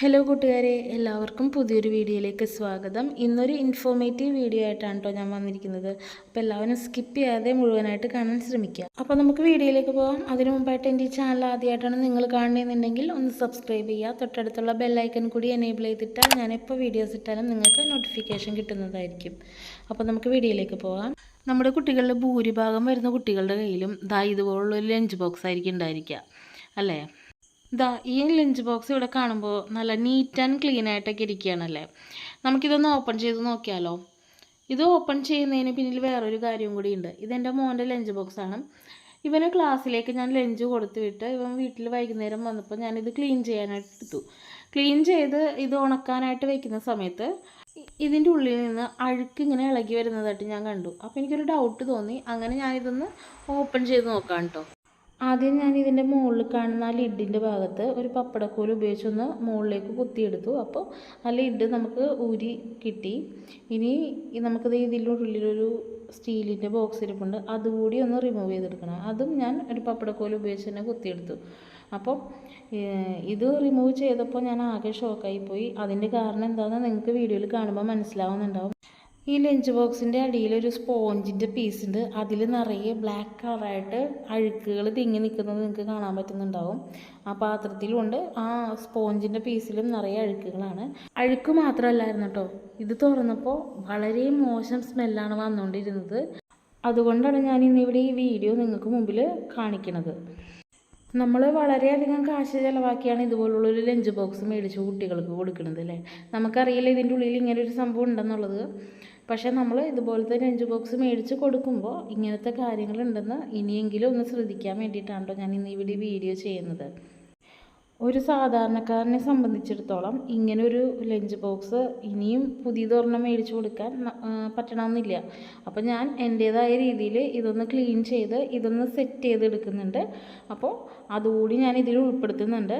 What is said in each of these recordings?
Hello കൂട്ടുകാരെ. എല്ലാവർക്കും പുതിയൊരു വീഡിയോയിലേക്ക് സ്വാഗതം. ഇന്നൊരു ഇൻഫോർമേറ്റീവ് വീഡിയോ ആയിട്ടാണ് കേട്ടോ ഞാൻ വന്നിരിക്കുന്നത്. അപ്പോൾ എല്ലാവരും സ്കിപ്പ് ചെയ്യാതെ മുഴുവനായിട്ട് കാണാൻ ശ്രമിക്കുക അപ്പോൾ നമുക്ക് വീഡിയോയിലേക്ക് പോകാം. അതിനു മുമ്പായിട്ട് എന്റെ ഈ ചാനൽ ആദ്യമായിട്ടാണ് നിങ്ങൾ കാണുന്നതെന്നുണ്ടെങ്കിൽ ഒന്ന് സബ്സ്ക്രൈബ് ചെയ്യുക. തൊട്ടടുത്തുള്ള ബെല്ലൈക്കൺ കൂടി എനേബിൾ ചെയ്തിട്ടാൽ ഞാൻ എപ്പോൾ വീഡിയോസ് ഇട്ടാലും നിങ്ങൾക്ക് നോട്ടിഫിക്കേഷൻ കിട്ടുന്നതായിരിക്കും. അപ്പോൾ നമുക്ക് വീഡിയോയിലേക്ക് പോകാം. നമ്മുടെ കുട്ടികളുടെ ഭൂരിഭാഗം വരുന്ന കുട്ടികളുടെ കയ്യിലും ദാ ഇതുപോലുള്ളൊരു ലഞ്ച് ബോക്സ് ആയിരിക്കും ഉണ്ടായിരിക്കുക അല്ലേ? ഇതാ ഈ ലഞ്ച് ബോക്സ് ഇവിടെ കാണുമ്പോൾ നല്ല നീറ്റ് ആൻഡ് ക്ലീൻ ആയിട്ടൊക്കെ ഇരിക്കുകയാണല്ലേ? നമുക്കിതൊന്ന് ഓപ്പൺ ചെയ്ത് നോക്കിയാലോ? ഇത് ഓപ്പൺ ചെയ്യുന്നതിന് പിന്നിൽ വേറൊരു കാര്യം കൂടിയുണ്ട് ഇതെന്റെ മോന്റെ ലഞ്ച് ബോക്സ് ആണ്. ഇവന് ക്ലാസ്സിലേക്ക് ഞാൻ ലഞ്ച് കൊടുത്തു വിട്ട് ഇവൻ വീട്ടിൽ വൈകുന്നേരം വന്നപ്പോൾ ഞാനിത് ക്ലീൻ ചെയ്യാനായിട്ട് എടുത്തു. ക്ലീൻ ചെയ്ത് ഇത് ഉണക്കാനായിട്ട് വെക്കുന്ന സമയത്ത് ഇതിന്റെ ഉള്ളിൽ നിന്ന് അഴുക്ക് ഇങ്ങനെ ഇളകി വരുന്നതായിട്ട് ഞാൻ കണ്ടു. അപ്പോൾ എനിക്കൊരു ഡൗട്ട് തോന്നി. അങ്ങനെ ഞാനിതൊന്ന് ഓപ്പൺ ചെയ്ത് നോക്കാം കേട്ടോ ആദ്യം ഞാൻ ഇതിന്റെ മുകളിൽ കാണുന്ന ആ ലിഡിന്റെ ഭാഗത്ത് ഒരു പപ്പടക്കൂൽ ഉപയോഗിച്ചൊന്ന് മുകളിലേക്ക് കുത്തിയെടുത്തു. അപ്പോൾ ആ ലിഡ് നമുക്ക് ഊരി കിട്ടി. ഇനി നമുക്കത് ഇതിന്റെ ഉള്ളിലൊരു സ്റ്റീലിന്റെ ബോക്സ് ഇരിപ്പുണ്ട്. അതുകൂടി ഒന്ന് റിമൂവ് ചെയ്തെടുക്കണം. അതും ഞാൻ ഒരു പപ്പടക്കോൽ ഉപയോഗിച്ച് തന്നെ കുത്തിയെടുത്തു. അപ്പോൾ ഇത് റിമൂവ് ചെയ്തപ്പോൾ ഞാൻ ആകെ ഷോക്കായി പോയി അതിന്റെ കാരണം എന്താണെന്ന് നിങ്ങൾക്ക് വീഡിയോയിൽ കാണുമ്പോൾ മനസ്സിലാവുന്നുണ്ടാവും. ഈ ലഞ്ച് ബോക്സിന്റെ അടിയിലൊരു സ്പോഞ്ചിന്റെ പീസ് ഉണ്ട്. അതിൽ നിറയെ ബ്ലാക്ക് കളറായിട്ട് അഴുക്കുകൾ തിങ്ങി നിൽക്കുന്നത് നിങ്ങൾക്ക് കാണാൻ പറ്റുന്നുണ്ടാവും. ആ പാത്രത്തിലുണ്ട്. ആ സ്പോഞ്ചിന്റെ പീസിലും നിറയെ അഴുക്കുകളാണ്. അഴുക്ക് മാത്രമല്ലായിരുന്നു കേട്ടോ ഇത് തുറന്നപ്പോൾ വളരെ മോശം സ്മെല്ലാണ് വന്നുകൊണ്ടിരുന്നത് അതുകൊണ്ടാണ് ഞാൻ ഇന്നിവിടെ ഈ വീഡിയോ നിങ്ങൾക്ക് മുമ്പിൽ കാണിക്കുന്നത് നമ്മൾ വളരെയധികം കാശ് ചിലവാക്കിയാണ് ഇതുപോലുള്ളൊരു ലഞ്ച് ബോക്സ് മേടിച്ച് കുട്ടികൾക്ക് കൊടുക്കുന്നത് അല്ലേ? നമുക്കറിയില്ല ഇതിന്റെ ഉള്ളിൽ ഇങ്ങനെ ഒരു സംഭവം ഉണ്ടെന്നുള്ളത്. പക്ഷേ നമ്മൾ ഇതുപോലത്തെ ലഞ്ച് ബോക്സ് മേടിച്ച് കൊടുക്കുമ്പോൾ ഇങ്ങനത്തെ കാര്യങ്ങളുണ്ടെന്ന് ഇനിയെങ്കിലും ഒന്ന് ശ്രദ്ധിക്കാൻ വേണ്ടിയിട്ടാണ് കേട്ടോ ഞാൻ ഇന്ന് ഇവിടെ വീഡിയോ ചെയ്യുന്നത്. ഒരു സാധാരണക്കാരനെ സംബന്ധിച്ചിടത്തോളം ഇങ്ങനൊരു ലഞ്ച് ബോക്സ് ഇനിയും പുതിയതൊരെണ്ണം മേടിച്ചു കൊടുക്കാൻ പറ്റണമെന്നില്ല. അപ്പോൾ ഞാൻ എന്റേതായ രീതിയിൽ ഇതൊന്ന് ക്ലീൻ ചെയ്ത് ഇതൊന്ന് സെറ്റ് ചെയ്തെടുക്കുന്നുണ്ട്. അപ്പോൾ അതുകൂടി ഞാൻ ഇതിൽ ഉൾപ്പെടുത്തുന്നുണ്ട്.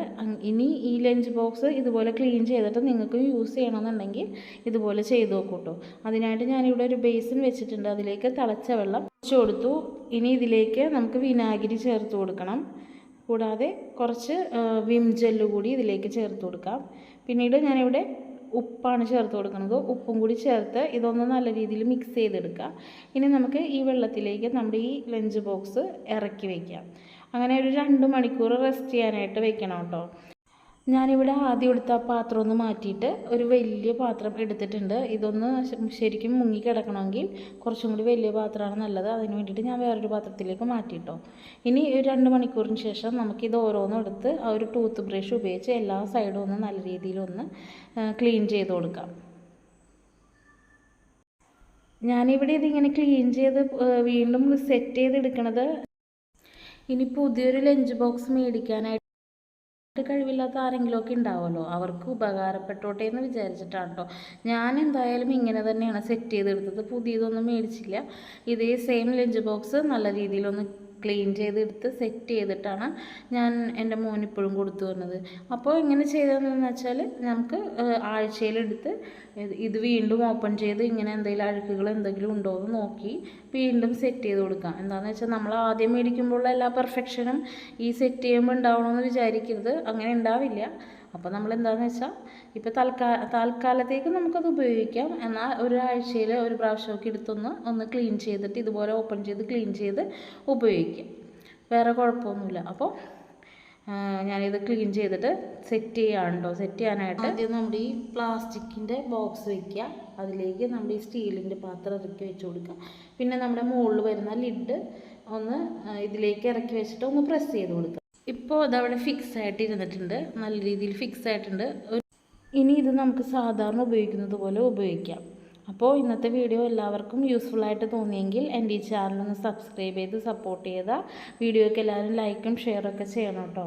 ഇനി ഈ ലഞ്ച് ബോക്സ് ഇതുപോലെ ക്ലീൻ ചെയ്തിട്ട് നിങ്ങൾക്ക് യൂസ് ചെയ്യണമെന്നുണ്ടെങ്കിൽ ഇതുപോലെ ചെയ്ത് നോക്കൂട്ടോ. അതിനായിട്ട് ഞാനിവിടെ ഒരു ബേസിൻ വെച്ചിട്ടുണ്ട്. അതിലേക്ക് തിളച്ച വെള്ളം ഒഴിച്ചു കൊടുത്തു. ഇനി ഇതിലേക്ക് നമുക്ക് വിനാഗിരി ചേർത്ത് കൊടുക്കണം. കൂടാതെ കുറച്ച് വിം ജെല്ല് കൂടി ഇതിലേക്ക് ചേർത്ത് കൊടുക്കാം. പിന്നീട് ഞാനിവിടെ ഉപ്പാണ് ചേർത്ത് കൊടുക്കുന്നത്. ഉപ്പും കൂടി ചേർത്ത് ഇതൊന്ന് നല്ല രീതിയിൽ മിക്സ് ചെയ്തെടുക്കുക. ഇനി നമുക്ക് ഈ വെള്ളത്തിലേക്ക് നമ്മുടെ ഈ ലഞ്ച് ബോക്സ് ഇറക്കി വയ്ക്കാം അങ്ങനെ ഒരു രണ്ട് മണിക്കൂർ റെസ്റ്റ് ചെയ്യാനായിട്ട് വെക്കണം കേട്ടോ. ഞാനിവിടെ ആദ്യം എടുത്ത പാത്രം ഒന്ന് മാറ്റിയിട്ട് ഒരു വലിയ പാത്രം എടുത്തിട്ടുണ്ട്. ഇതൊന്ന് ശരിക്കും മുങ്ങി കിടക്കണമെങ്കിൽ കുറച്ചും കൂടി വലിയ പാത്രമാണ് നല്ലത്. അതിന് വേണ്ടിയിട്ട് ഞാൻ വേറൊരു പാത്രത്തിലേക്ക് മാറ്റിയിട്ടോ. ഇനി ഒരു രണ്ട് മണിക്കൂറിന് ശേഷം നമുക്കിത് ഓരോന്നും എടുത്ത് ആ ഒരു ടൂത്ത് ബ്രഷ് ഉപയോഗിച്ച് എല്ലാ സൈഡും ഒന്ന് നല്ല രീതിയിലൊന്ന് ക്ലീൻ ചെയ്ത് കൊടുക്കാം. ഞാനിവിടെ ഇതിങ്ങനെ ക്ലീൻ ചെയ്ത് വീണ്ടും സെറ്റ് ചെയ്തെടുക്കണത് ഇനി പുതിയൊരു ലഞ്ച് ബോക്സ് മേടിക്കാനായിട്ട് കഴിവില്ലാത്ത ആരെങ്കിലുമൊക്കെ ഉണ്ടാവുമല്ലോ? അവർക്ക് ഉപകാരപ്പെട്ടോട്ടെ എന്ന് വിചാരിച്ചിട്ടാണ് കേട്ടോ ഞാൻ എന്തായാലും ഇങ്ങനെ തന്നെയാണ് സെറ്റ് ചെയ്തെടുത്തത്. പുതിയതൊന്നും മേടിച്ചില്ല. ഇതേ സെയിം ലഞ്ച് ബോക്സ് നല്ല രീതിയിലൊന്ന് ക്ലീൻ ചെയ്തെടുത്ത് സെറ്റ് ചെയ്തിട്ടാണ് ഞാൻ എന്റെ മോൻ ഇപ്പോഴും കൊടുത്തു വന്നത്. അപ്പോൾ ഇങ്ങനെ ചെയ്തതെന്ന് വെച്ചാൽ നമുക്ക് ആഴ്ചയിലെടുത്ത് ഇത് വീണ്ടും ഓപ്പൺ ചെയ്ത് ഇങ്ങനെ എന്തെങ്കിലും അഴുക്കുകൾ എന്തെങ്കിലും ഉണ്ടോ എന്ന് നോക്കി വീണ്ടും സെറ്റ് ചെയ്ത് കൊടുക്കാം. എന്താണെന്ന് വെച്ചാൽ നമ്മൾ ആദ്യം മേടിക്കുമ്പോഴുള്ള എല്ലാ പെർഫെക്ഷനും ഈ സെറ്റ് ചെയ്യുമ്പോൾ ഉണ്ടാവണമെന്ന് വിചാരിക്കരുത്. അങ്ങനെ ഉണ്ടാവില്ല. അപ്പോൾ നമ്മൾ എന്താണെന്ന് വെച്ചാൽ ഇപ്പോൾ തൽക്കാ തൽക്കാലത്തേക്ക് നമുക്കത് ഉപയോഗിക്കാം. എന്നാൽ ഒരാഴ്ചയിൽ ഒരു പ്രാവശ്യമൊക്കെ എടുത്തൊന്ന് ഒന്ന് ക്ലീൻ ചെയ്തിട്ട് ഇതുപോലെ ഓപ്പൺ ചെയ്ത് ക്ലീൻ ചെയ്ത് ഉപയോഗിക്കാം. വേറെ കുഴപ്പമൊന്നുമില്ല. അപ്പോൾ ഞാനിത് ക്ലീൻ ചെയ്തിട്ട് സെറ്റ് ചെയ്യാനുണ്ടോ? സെറ്റ് ചെയ്യാനായിട്ട് ആദ്യം നമ്മുടെ ഈ പ്ലാസ്റ്റിക്കിന്റെ ബോക്സ് വയ്ക്കുക അതിലേക്ക് നമ്മുടെ ഈ സ്റ്റീലിന്റെ പാത്രം ഇറക്കി വെച്ച് കൊടുക്കുക. പിന്നെ നമ്മുടെ മുകളിൽ വരുന്ന ലിഡ് ഒന്ന് ഇതിലേക്ക് ഇറക്കി വെച്ചിട്ട് ഒന്ന് പ്രസ് ചെയ്ത് കൊടുക്കുക. ഇപ്പോൾ അതവിടെ ഫിക്സ് ആയിട്ട് ഇരുന്നിട്ടുണ്ട് നല്ല രീതിയിൽ ഫിക്സ് ആയിട്ടുണ്ട്. ഇനി ഇത് നമുക്ക് സാധാരണ ഉപയോഗിക്കുന്നത് പോലെ ഉപയോഗിക്കാം. അപ്പോൾ ഇന്നത്തെ വീഡിയോ എല്ലാവർക്കും യൂസ്ഫുൾ ആയിട്ട് തോന്നിയെങ്കിൽ എന്റെ ഈ ചാനൽ ഒന്ന് സബ്സ്ക്രൈബ് ചെയ്ത് സപ്പോർട്ട് ചെയ്താൽ വീഡിയോയ്ക്ക് എല്ലാവരും ലൈക്കും ഷെയറൊക്കെ ചെയ്യണം കേട്ടോ